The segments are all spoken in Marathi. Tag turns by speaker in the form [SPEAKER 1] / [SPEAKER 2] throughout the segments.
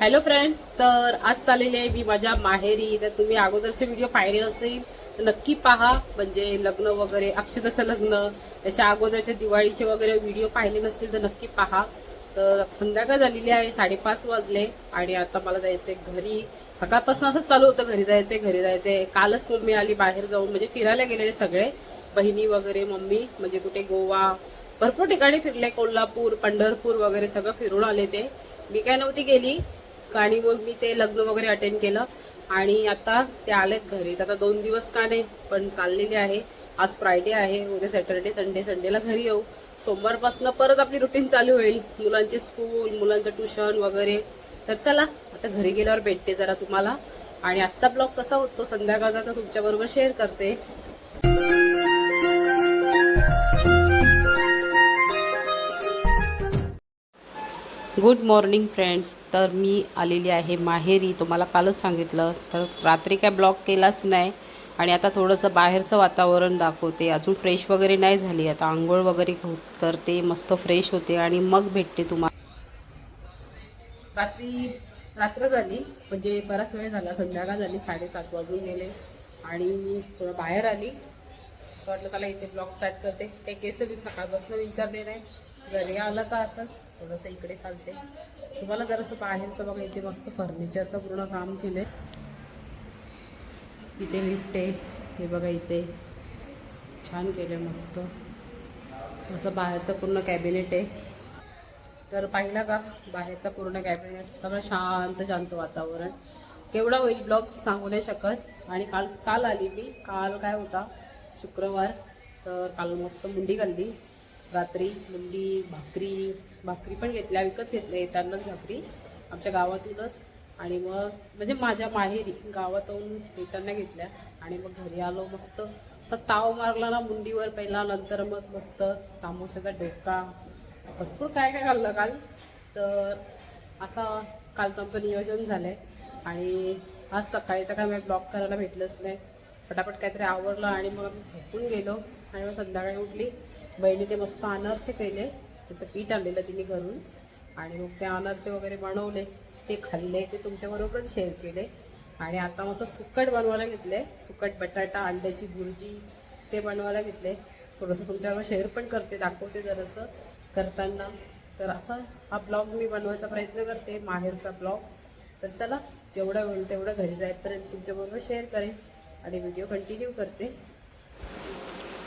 [SPEAKER 1] हॅलो फ्रेंड्स तर आज चाललेली आहे मी माझ्या माहेरी. तर तुम्ही अगोदरचे व्हिडिओ पाहिले नसेल तर नक्की पहा. म्हणजे लग्न वगैरे अक्षतसं लग्न त्याच्या अगोदरच्या दिवाळीचे वगैरे व्हिडिओ पाहिले नसतील तर नक्की पहा. तर संध्याकाळ झालेली आहे साडेपाच वाजले आणि आता मला जायचंय घरी. सकाळपासून असंच चालू होतं घरी जायचंय घरी जायचंय. कालच मम्मी आली बाहेर जाऊन म्हणजे फिरायला गेलेले सगळे. बहिणी वगैरे मम्मी म्हणजे कुठे गोवा. भरपूर ठिकाणी फिरले कोल्हापूर पंढरपूर वगैरे सगळं फिरून आले ते. मी काय नव्हती गेली आणि मग मी ते लग्न वगैरे अटेंड केलं. आणि आता ते आलेत घरी. तर आता दोन दिवस का नाही पण चाललेले आहे. आज फ्रायडे आहे. उद्या सॅटर्डे संडे संडेला घरी येऊ. सोमवारपासून परत आपली रुटीन चालू होईल. मुलांचे स्कूल मुलांचं ट्युशन वगैरे. तर चला आता घरी गेल्यावर भेटते जरा तुम्हाला. आणि आजचा ब्लॉग कसा होतो संध्याकाळचा तर तुमच्याबरोबर शेअर करते. गुड मॉर्निंग फ्रेंड्स तर मी आलेली आहे माहेरी. तुम्हाला कालच सांगितलं. तर रात्री काय ब्लॉक केलाच नाही. आणि आता थोडंसं बाहेरचं वातावरण दाखवते. अजून फ्रेश वगैरे नाही झाली. आता आंघोळ वगैरे करते. मस्त फ्रेश होते आणि मग भेटते तुम्हाला रात्री रात्र झाली म्हणजे बराच वेळ झाला. संध्याकाळ झाली. साडेसात वाजून गेले. आणि मी थोडं बाहेर आली. असं वाटलं चला इथे ब्लॉग स्टार्ट करते. काही केस मी सकाळपासून विचारले नाही. घरी आलं का असंच थोडंसं इकडे चालते. तुम्हाला जरासं बाहेरचं बघा इथे मस्त फर्निचरचं पूर्ण काम केलं इथे लिफ्ट आहे हे बघा इथे. छान केलं मस्त. असं बाहेरचं पूर्ण कॅबिनेट आहे. तर पाहिला का बाहेरचं पूर्ण कॅबिनेट सगळं शांत शांत वातावरण. केवढा होईल ब्लॉग सांगू नाही शकत. आणि काल काल आली मी. काल काय होता? शुक्रवार. तर काल मस्त मुंडी घालली. रात्री मुंडी भाकरी भाकरी पण घेतल्या विकत घेतल्या येतानाच भाकरी आमच्या गावातूनच. आणि मग म्हणजे माझ्या माहेरी गावातून येताना घेतल्या. आणि मग घरी आलो मस्त. असं ताव मारला ना मुंडीवर पहिला नंतर मग मस्त तामोशाचा डोका. भरपूर काय काय खाल्लं काल. तर असा कालचं आमचं नियोजन झालं आहे आणि आज सकाळी तर काय मला ब्लॉग करायला भेटलंच नाही. पटापट काहीतरी आवरलं आणि मग आम्ही झोपून गेलो. आणि मग संध्याकाळी उठली. बहिणीने मस्त अनारसे केले. त्याचं पीठ आणलेलं तिने घरून. आणि मग ते अनारसे वगैरे बनवले. ते खाल्ले. ते तुमच्याबरोबर पण शेअर केले. आणि आता मस्त सुकट बनवायला घेतले. सुकट बटाटा अंड्याची भुर्जी ते बनवायला घेतले. थोडंसं तुमच्याबरोबर शेअर पण करते. दाखवते जरासं करताना. तर असा हा ब्लॉग मी बनवायचा प्रयत्न करते. माहेरचा ब्लॉग तर चला जेवढं होईल तेवढं घरी जाईपर्यंत तुमच्याबरोबर शेअर करेन. आणि व्हिडिओ कंटिन्यू करते.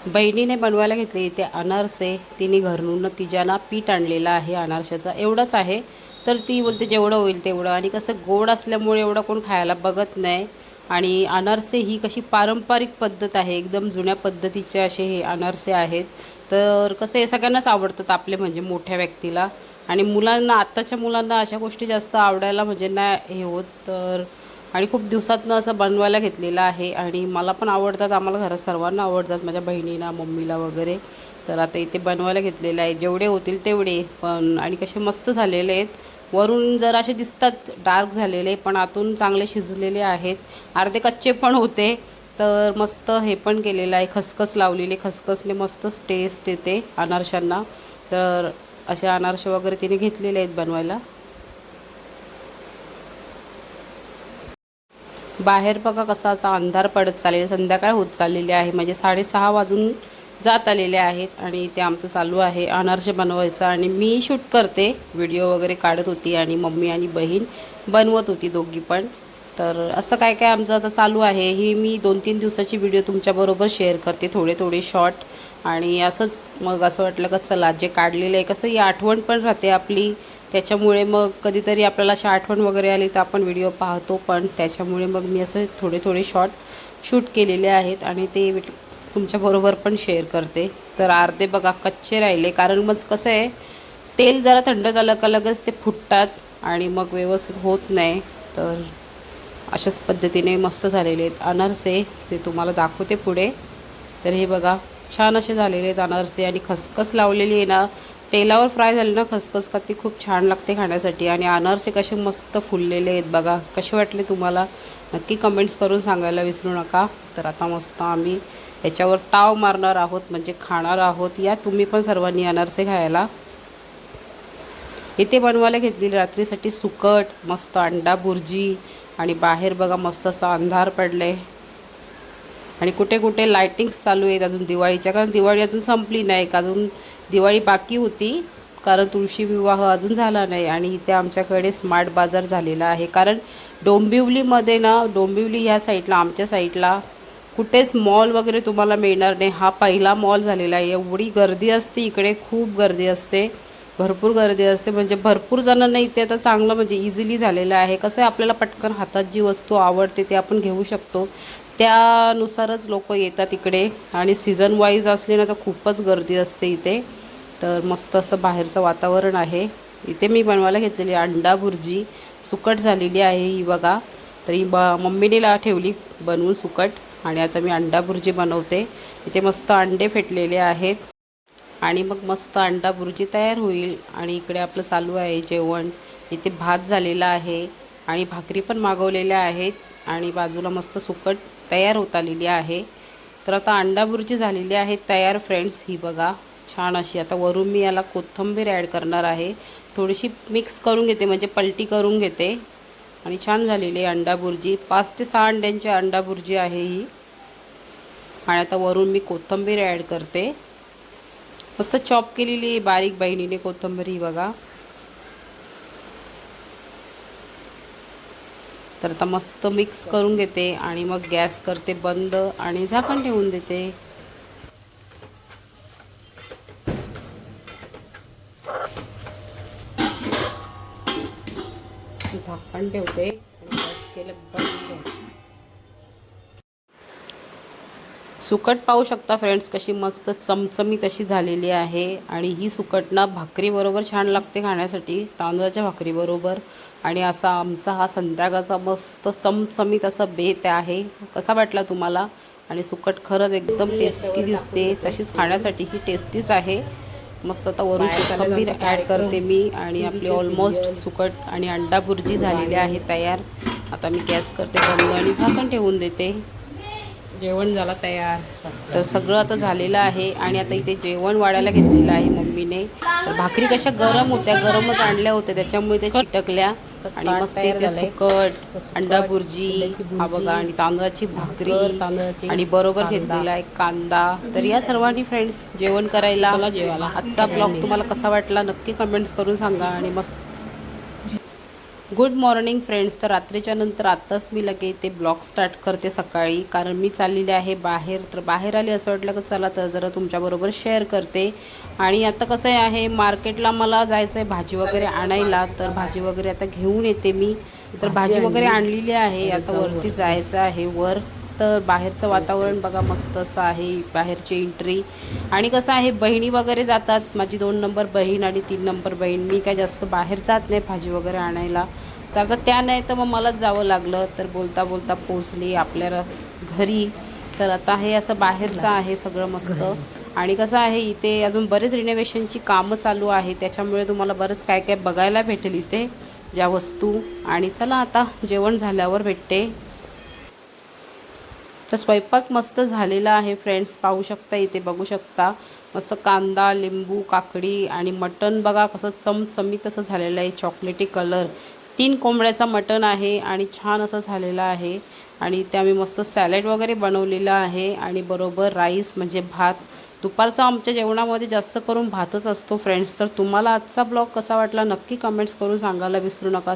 [SPEAKER 1] बहिणीने बनवायला घेतले. इथे अनारसे तिने घरून तिच्याना पीठ आणलेलं आहे. अनारशाचा एवढंच आहे. तर ती बोलते जेवढं होईल तेवढं. आणि कसं गोड असल्यामुळे एवढं कोण खायला बघत नाही. आणि अनारसे ही कशी पारंपरिक पद्धत आहे. एकदम जुन्या पद्धतीचे असे हे अनारसे आहेत. तर कसं हे सगळ्यांनाच आवडतात आपले म्हणजे मोठ्या व्यक्तीला. आणि मुलांना आत्ताच्या मुलांना अशा गोष्टी जास्त आवडायला म्हणजे नाही हे होत. तर आणि खूप दिवसातनं असं बनवायला घेतलेलं आहे आणि मला पण आवडतात आम्हाला घरात सर्वांना आवडतात माझ्या बहिणीला मम्मीला वगैरे. तर आता इथे बनवायला घेतलेलं आहे जेवढे होतील तेवढे. पण आणि कसे मस्त झालेले आहेत. वरून जर असे दिसतात डार्क झालेले पण आतून चांगले शिजलेले आहेत. अर्धे कच्चे पण होते तर मस्त हे पण केलेलं आहे. खसखस लावलेली खसखसने मस्तच टेस्ट येते अनारशांना. तर असे अनारसे वगैरे तिने घेतलेले आहेत बनवायला. बाहेर बघा कसा आता अंधार पडत चालेल संध्याकाळ होत चाललेली आहे. म्हणजे साडेसहा वाजून जात आलेले आहेत आणि ते आमचं चालू आहे. अनारसे बनवायचं आणि मी शूट करते. व्हिडिओ वगैरे काढत होती आणि मम्मी आणि बहीण बनवत होती दोघी पण. तर असं काय काय आमचं असं चालू आहे ही मी दोन तीन दिवसाची व्हिडिओ तुमच्याबरोबर शेअर करते. थोडे थोडे शॉर्ट. आणि असंच मग असं वाटलं का चला जे काढलेलं आहे कसं ही आठवण पण राहते आपली. त्याच्यामुळे मग कधीतरी आपल्याला अशी आठवण वगैरे आली तर आपण व्हिडिओ पाहतो पण त्याच्यामुळे मग मी असं थोडे थोडे शॉर्ट शूट केलेले आहेत आणि ते तुमच्याबरोबर पण शेअर करते. तर अर्धे बघा कच्चे राहिले. कारण मग कसं आहे तेल जरा थंड झालं का लगेच ते फुटतात आणि मग व्यवस्थित होत नाही. तर अशाच पद्धतीने मस्त झालेले आहेत अनारसे. ते तुम्हाला दाखवते पुढे. तर हे बघा छान असे झालेले आहेत अनारसे आणि खसखस लावलेली आहे ना तेलावर फ्राय झाली ना खसखस का ती खूप छान लागते खाण्यासाठी. आणि अनारसे कसे मस्त फुललेले आहेत बघा. कसे वाटले तुम्हाला? नक्की कमेंट्स करून सांगायला विसरू नका. तर आता मस्त आम्ही याच्यावर ताव मारणार आहोत म्हणजे खाणार आहोत. या तुम्ही पण सर्वांनी अनारसे खायला. इथे बनवायला घेतलेली रात्रीसाठी सुकट मस्त अंडा बुर्जी आणि बाहेर बघा मस्त असा अंधार पडले आणि कुठे कुठे लायटिंग्स चालू आहेत अजून दिवाळीच्या. कारण दिवाळी अजून संपली नाही अजून दिवाळी बाकी होती. कारण तुळशी विवाह अजून झाला नाही आणि इथे आमच्याकडे स्मार्ट बाजार झालेला आहे. कारण डोंबिवलीमध्ये ना डोंबिवली ह्या साईडला आमच्या साईडला कुठेच मॉल वगैरे तुम्हाला मिळणार नाही. हा पहिला मॉल झालेला आहे. एवढी गर्दी असते इकडे खूप गर्दी असते. भरपूर गर्दी असते. म्हणजे भरपूर जणांना इथे आता चांगलं म्हणजे इझिली झालेलं आहे. कसं आहे आपल्याला पटकन हातात जी वस्तू आवडते ते आपण घेऊ शकतो. त्यानुसारच लोक येतात इकडे. आणि सीझन वाईज असले ना तर खूपच गर्दी असते इथे. तर मस्त असं बाहेरचं वातावरण आहे. इथे मी बनवायला घेतलेली अंडा भुर्जी. सुकट झालेली आहे ही बघा. तर ही ब मम्मीने ला ठेवली बनवून सुकट. आणि आता मी अंडा भुर्जी बनवते. इथे मस्त अंडे फेटलेले आहेत. आणि मग मस्त अंडा भुर्जी तयार होईल. आणि इकडे आपलं चालू आहे जेवण. इथे भात झालेला आहे. आणि भाकरी पण मागवलेल्या आहेत. आणि बाजूला मस्त सुकट तयार होत आलेली आहे. तर आता अंडाभुर्जी झालेली आहे. तयार फ्रेंड्स ही बघा. छान अशी. आता वरून मी याला कोथिंबीर ॲड करणार आहे. थोडीशी मिक्स करून घेते. म्हणजे पलटी करून घेते. आणि छान झालेली आहे अंडाभुर्जी. पाच ते सहा अंड्यांची अंडाभुर्जी आहे ही. आणि आता वरून मी कोथिंबीर ॲड करते. मस्त चॉप केलेली आहे बारीक बहिणीने कोथिंबीर ही बघा. तर आता मस्त मिक्स करून घेते आणि मग गॅस करते बंद आणि झाकण ठेवून देते. झाकण ठेवते आणि गॅस केलं बंद. सुकट पाहू शकता फ्रेंड्स कशी मस्त चमचमीत अशी झालेली आहे आणि ही सुकट ना भाकरीबरोबर छान लागते खाण्यासाठी तांदळाच्या भाकरीबरोबर आणि असा आमचा हा संध्याकाळचा मस्त चमचमीत असा बेत आहे. कसा वाटला तुम्हाला? आणि सुकट खरंच एकदम टेस्टी दिसते. तशीच खाण्यासाठी ही टेस्टीच आहे. मस्त आता वरून कोथिंबीर ॲड करते मी आणि आपली ऑलमोस्ट सुकट आणि अंडा भुर्जी झालेली आहे तयार. आता मी गॅस करते बंद आणि झाकण ठेवून देते. जेवण झालं तयार. तर सगळं आता झालेलं आहे आणि आता इथे जेवण वाढायला घेतलेलं आहे मम्मीने. तर भाकरी कशा गरम होत्या गरमच आणल्या होत्या त्याच्यामुळे ते चिटकल्या. आणि मस्त सुकट अंडा भुर्जी हा बघा आणि तांदळाची भाकरी आणि बरोबर घेतलेला आहे कांदा. तर या सर्वांनी फ्रेंड्स जेवण करायला. आजचा ब्लॉग तुम्हाला कसा वाटला नक्की कमेंट्स करून सांगा आणि मस्त गुड मॉर्निंग फ्रेंड्स तर रात्रीच्या नंतर आत्ताच मी लगे ते ब्लॉग स्टार्ट करते सकाळी. कारण मी चाललेले आहे बाहेर. तर बाहेर आले असं वाटलं की चला तर जरा तुमच्याबरोबर शेअर करते. आणि आता कसं आहे मार्केटला मला जायचं आहे भाजी वगैरे आणायला. तर भाजी वगैरे आता घेऊन येते मी. तर भाजी वगैरे आणलेली आहे. आता वरती जायचं आहे. वर तर बाहेरचं वातावरण बघा मस्त असं आहे बाहेरची एंट्री आणि कसं आहे बहिणी वगैरे जातात. माझी दोन नंबर बहीण आणि तीन नंबर बहीण. मी काय जास्त बाहेर जात नाही भाजी वगैरे आणायला. तर आता त्या नाही तर मग मलाच जावं लागलं. तर बोलता बोलता पोचली आपल्या घरी. तर आता हे असं बाहेरचं आहे सगळं मस्त. आणि कसं आहे इथे अजून बरेच रिनोव्हेशनची कामं चालू आहे त्याच्यामुळे तुम्हाला बरंच काय काय बघायला भेटेल इथे. ज्या वस्तू. आणि चला आता जेवण झाल्यावर भेटते. तर स्वयंपाक मस्त झालेला आहे फ्रेंड्स पाहू शकता इथे बघू शकता. मस्त कांदा लिंबू काकडी आणि मटण. बघा कसं चमचमीत असं झालेलं आहे चॉकलेटी कलर तीन कोंबड्याचा मटण आहे आणि छान असं झालेलं आहे. आणि ते आम्ही मस्त सॅलड वगैरे बनवलेलं आहे. आणि बरोबर राईस म्हणजे भात. दुपारचा आमच्या जेवणामध्ये जास्त करून भातच असतो फ्रेंड्स तर तुम्हाला आजचा ब्लॉग कसा वाटला नक्की कमेंट्स करून सांगायला विसरू नका.